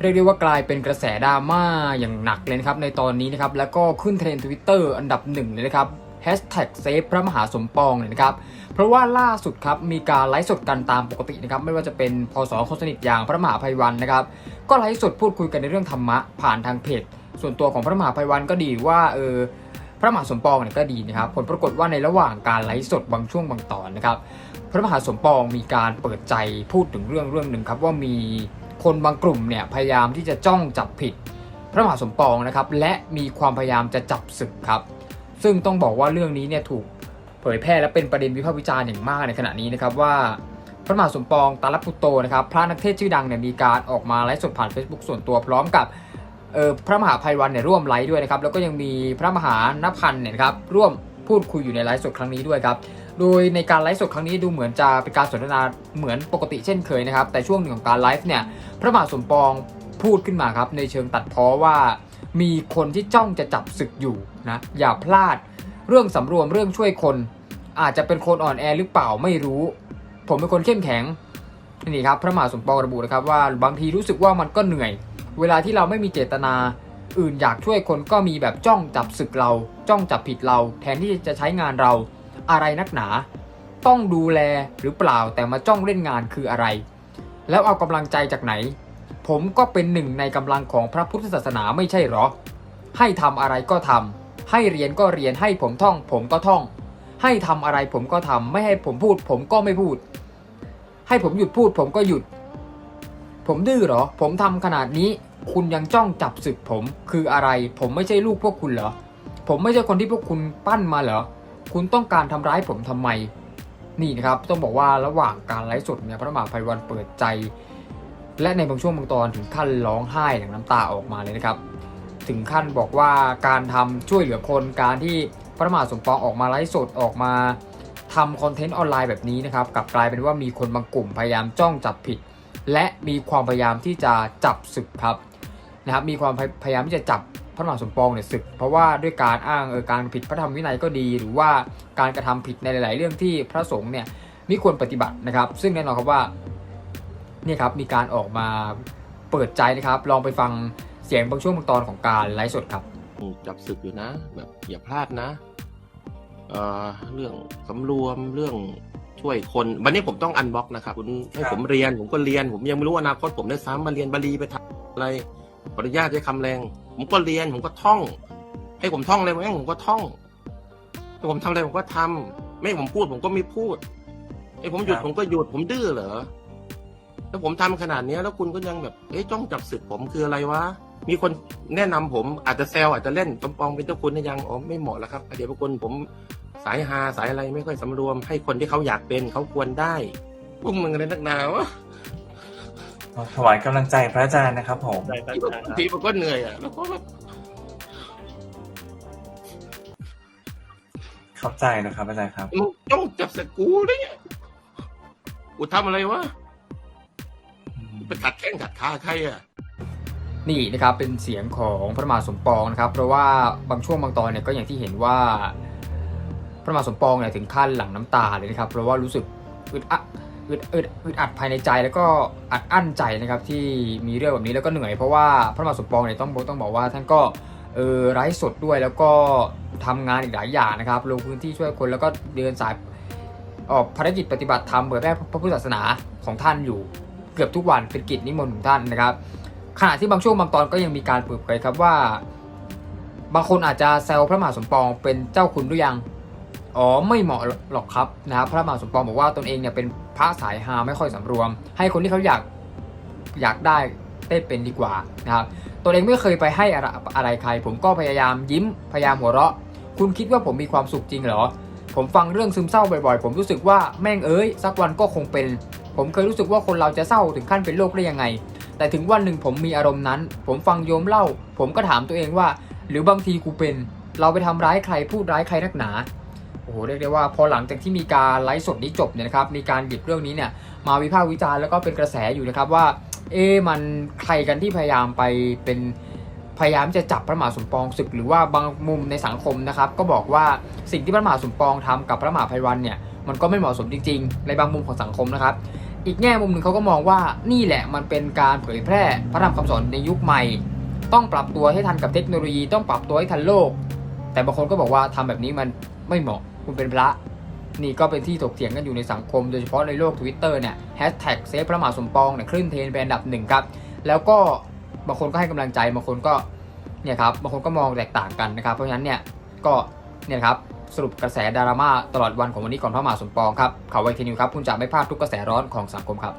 เรียกได้ว่ากลายเป็นกระแสดราม่าอย่างหนักเลยนะครับในตอนนี้นะครับแล้วก็ขึ้นเทรนด์ทวิตเตอร์อันดับหนึ่งเลยนะครับแฮชแท็กเซฟพระมหาสมปองเนี่ยนะครับ เพราะว่าล่าสุดครับมีการไลฟ์สดกันตามปกตินะครับไม่ว่าจะเป็นพศคนสนิทอย่างพระมหาภัยวันนะครับ ก็ไลฟ์สดพูดคุยกันในเรื่องธรรมะผ่านทางเพจ ส่วนตัวของพระมหาภัยวันก็ดีว่าเออพระมหาสมปองเนี่ยก็ดีนะครับผลปรากฏว่าในระหว่างการไลฟ์สดบางช่วงบางตอนนะครับพระมหาสมปองมีการเปิดใจพูดถึงเรื่องเรื่องหนึ่งครับว่ามี คนบางกลุ่มเนี่ยพยายามที่จะจ้องจับผิดพระมหาสมปองนะครับ และมีความพยายามจะจับศึกครับ ซึ่งต้องบอกว่าเรื่องนี้เนี่ยถูกเผยแพร่และเป็นประเด็นวิพากษ์วิจารณ์อย่างมากในขณะนี้นะครับว่าพระมหาสมปองตาลปุตโตนะครับพระนักเทศชื่อดังเนี่ยมีการออกมาไลฟ์สดผ่าน Facebook ส่วนตัวพร้อมกับออพระมหาภัยวันเนี่ยร่วมไลฟ์ด้วยนะครับแล้วก็ยังมีพระมหานพันเนี่ยครับร่วม พูดคุยอยู่ในไลฟ์สดครั้งนี้ด้วยครับโดยในการไลฟ์สดครั้งนี้ดูเหมือนจะเป็นการสนทนาเหมือนปกติเช่นเคยนะครับแต่ช่วงหนึ่งของการไลฟ์เนี่ยพระมหาสมปองพูดขึ้นมาครับในเชิงตัดพ้อว่ามีคนที่จ้องจะจับศึกอยู่นะอย่าพลาดเรื่องสำรวมเรื่องช่วยคน อาจจะเป็นคนอ่อนแอหรือเปล่าไม่รู้ ผมเป็นคนเข้มแข็งนี่ครับพระมหาสมปองระบุนะครับว่าบางทีรู้สึกว่ามันก็เหนื่อย เวลาที่เราไม่มีเจตนา อื่นอยากช่วยคนก็มีแบบจ้องจับศึกเรา จ้องจับผิดเรา แทนที่จะใช้งานเรา อะไรนักหนา ต้องดูแลหรือเปล่าแต่มาจ้องเล่นงานคืออะไร แล้วเอากำลังใจจากไหน ผมก็เป็นหนึ่งในกำลังของพระพุทธศาสนาไม่ใช่หรอ ให้ทำอะไรก็ทำให้เรียนก็เรียนให้ผมท่อง ผมก็ท่อง ให้ทำอะไรผมก็ทำไม่ให้ผมพูด ผมก็ไม่พูด ให้ผมหยุดพูดผมก็หยุดผมดื้อหรอ ผมทำขนาดนี้ คุณยังจ้องจับศึกผม คืออะไร ผมไม่ใช่ลูกพวกคุณเหรอ ผมไม่ใช่คนที่พวกคุณปั้นมาเหรอ คุณต้องการทำร้ายผมทำไม นี่นะครับต้องบอกว่าระหว่างการไลฟ์สดเนี่ยพระมหาภัยวันเปิดใจ และในบางช่วงบางตอนถึงขั้นร้องไห้หลั่งน้ำตาออกมาเลยนะครับ ถึงขั้นบอกว่าการทำช่วยเหลือคนการที่พระมหาสมปองออกมาไลฟ์สดออกมาทำคอนเทนต์ออนไลน์แบบนี้นะครับกลับกลายเป็นว่ามีคนบางกลุ่มพยายามจ้องจับผิด และมีความพยายามที่จะจับศึกครับ นะครับมีความพยายามที่จะจับพระมหาสมปองเนี่ยศึก เพราะว่าด้วยการอ้างเออการผิดพระธรรมวินัยก็ดี หรือว่าการกระทำผิดในหลาย ๆ เรื่องที่พระสงฆ์เนี่ยไม่ควรปฏิบัตินะครับ ซึ่งแน่นอนครับว่านี่ครับมีการออกมาเปิดใจนะครับ ลองไปฟังเสียงบางช่วงบางตอนของการไลฟ์สดครับจับศึกอยู่นะ แบบอย่าพลาดนะเอ่อเรื่องสำรวมเรื่องช่วยคนวันนี้ผมต้องอันบล็อกนะครับคุณให้ผมเรียนผมก็เรียน ผมยังไม่รู้อนาคตผมได้ซ้ำมาเรียนบาลีไปทำอะไร ขออนุญาตใช้คำแรง ผมก็เรียนผมก็ท่อง ให้ผมท่องอะไรไหมผมก็ท่องให้ผมทำอะไรผมก็ทำไม่ให้ผมพูดผมก็ไม่พูดให้ผมหยุดครับ ผมก็หยุดผมดื้อเหรอแล้วผมทำขนาดเนี้ย แล้วคุณก็ยังแบบเอ๊ะจ้องจับศึกผมคืออะไรวะมีคนแนะนำผมอาจจะแซวอาจจะเล่นสมปองเป็นเจ้าคุณนะยังอ๋อไม่เหมาะแล้วครับเดี๋ยวพวกคุณผมสายฮาสายอะไรไม่ค่อยสำรวม ให้คนที่เขาอยากเป็นเขาควรได้พวกมึงอะไรนักหนาวะ ถวายกำลังใจพระอาจารย์นะครับผม ได้พระอาจารย์ครับ ทีมันก็เหนื่อยอะแล้วก็แบบเข้าใจนะครับอาจารย์ครับ มึงจ้องจับสกูเนี่ยกูทำอะไรวะไปขัดแข้งขัดขาใครอะ นี่นะครับเป็นเสียงของพระมหาสมปองนะครับ เพราะว่าบางช่วงบางตอนเนี่ยก็อย่างที่เห็นว่าพระมหาสมปองเนี่ยถึงขั้นหลั่งน้ำตาเลยนะครับ เพราะว่ารู้สึกอึดอัด อึดอึดอึดอัดภายในใจแล้วก็อัดอั้นใจนะครับที่มีเรื่องแบบนี้แล้วก็เหนื่อยเพราะว่าพระมหาสมปองเนี่ยต้องต้องบอกว่าท่านก็เออไร้สดด้วยแล้วก็ทำงานอีกหลายอย่างนะครับลงพื้นที่ช่วยคนแล้วก็เดินสายออกภารกิจปฏิบัติธรรมเผยแพร่พระพุทธศาสนาของท่านอยู่เกือบทุกวันเป็นกิจนิมนต์ของท่านนะครับ ขณะที่บางช่วงบางตอนก็ยังมีการเปิดเผยครับว่า บางคนอาจจะแซวพระมหาสมปองเป็นเจ้าคุณหรือยังอ๋อไม่เหมาะหรอกครับนะครับพระมหาสมปองบอกว่าตนเองเนี่ยเป็น พระสายฮาไม่ค่อยสำรวม ให้คนที่เขาอยากอยากได้ได้เป็นดีกว่านะครับตัวเองไม่เคยไปให้อะไรอะไรใคร ผมก็พยายามยิ้มพยายามหัวเราะ คุณคิดว่าผมมีความสุขจริงเหรอ ผมฟังเรื่องซึมเศร้าบ่อยๆ ผมรู้สึกว่าแม่งเอ้ยสักวันก็คงเป็น ผมเคยรู้สึกว่าคนเราจะเศร้าถึงขั้นเป็นโรคได้ยังไง แต่ถึงวันหนึ่งผมมีอารมณ์นั้น ผมฟังโยมเล่า ผมก็ถามตัวเองว่า หรือบางทีกูเป็น เราไปทำร้ายใครพูดร้ายใครนักหนา โอ้โหเรียกได้ว่าพอหลังจากที่มีการไลฟ์สดนี้จบเนี่ยนะครับมีการหยิบเรื่องนี้เนี่ยมาวิพากษ์วิจารณ์แล้วก็เป็นกระแสอยู่นะครับว่าเอ๊มันใครกันที่พยายามไปเป็นพยายามจะจับพระมหาสมปองศึกหรือว่าบางมุมในสังคมนะครับ ก็บอกว่าสิ่งที่พระมหาสมปองทำกับพระมหาภัยวันเนี่ยมันก็ไม่เหมาะสมจริง ๆ ในบางมุมของสังคมนะครับ อีกแง่มุมหนึ่งเขาก็มองว่านี่แหละมันเป็นการเผยแพร่พระธรรมคำสอนในยุคใหม่ ต้องปรับตัวให้ทันกับเทคโนโลยีต้องปรับตัวให้ทันโลก แต่บางคนก็บอกว่าทำแบบนี้มัน ไม่เหมาะคุณเป็นพระ นี่ก็เป็นที่ถกเถียงกันอยู่ในสังคม โดยเฉพาะในโลก Twitter เนี่ยแฮชแท็กเซฟพระมหาสมปองเนี่ยขึ้นเทรนเป็นอันดับหนึ่งครับ แล้วก็บางคนก็ให้กำลังใจบางคนก็เนี่ยครับบางคนก็มองแตกต่างกันนะครับ เพราะฉะนั้นเนี่ยก็เนี่ยครับสรุปกระแสดราม่าตลอดวันของวันนี้ก่อนพระมหาสมปองครับข่าวไวทีนิวครับ คุณจะไม่พลาดทุกกระแสร้อนของสังคมครับ